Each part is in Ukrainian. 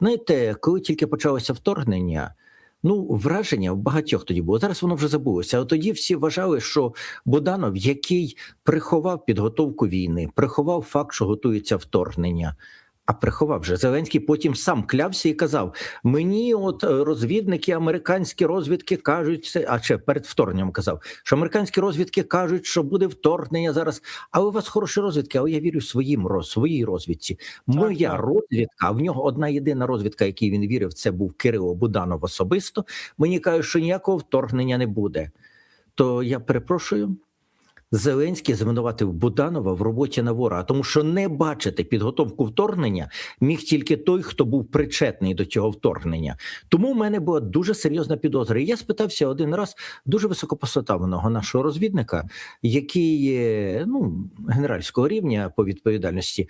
Знаєте, коли тільки почалося вторгнення. Ну, враження в багатьох тоді було. Зараз воно вже забулося. А тоді всі вважали, що Буданов, який приховав підготовку війни, приховав факт, що готується вторгнення. А приховав вже Зеленський потім сам клявся і казав: мені, от е, розвідники, американські розвідки кажуть це. А ще перед вторгненням казав, що американські розвідки кажуть, що буде вторгнення зараз. А у вас хороші розвідки, але я вірю своїм роз, своїй розвідці. Моя так. розвідка, а в нього одна єдина розвідка, якій він вірив, це був Кирило Буданов особисто. Мені кажуть, що ніякого вторгнення не буде. То я перепрошую. Зеленський звинуватив Буданова в роботі на ворога, тому що не бачити підготовку вторгнення міг тільки той, хто був причетний до цього вторгнення. Тому в мене була дуже серйозна підозра. Я спитався один раз дуже високопосадовного нашого розвідника, який ну генеральського рівня по відповідальності,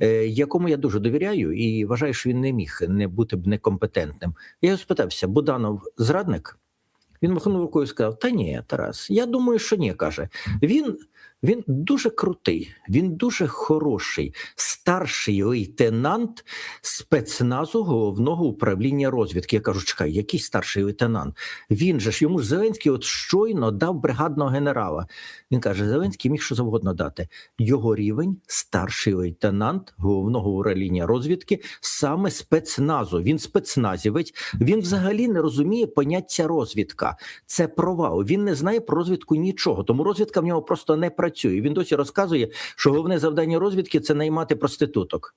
е, якому я дуже довіряю і вважаю, що він не міг не бути б некомпетентним. Я його спитався: Буданов зрадник? Він махнув рукою і сказав: Та ні, Тарас, я думаю, що ні. каже. Він, він дуже крутий, він дуже хороший, старший лейтенант спецназу головного управління розвідки. Я кажу, чекай, який старший лейтенант? Він же ж йому ж Зеленський от щойно дав бригадного генерала. Він каже: Зеленський міг що завгодно дати. Його рівень старший лейтенант головного управління розвідки, саме спецназу. Він спецназівець. Він взагалі не розуміє поняття розвідка. Це провал. Він не знає про розвідку нічого. Тому розвідка в нього просто не працює. Він досі розказує, що головне завдання розвідки це наймати проституток.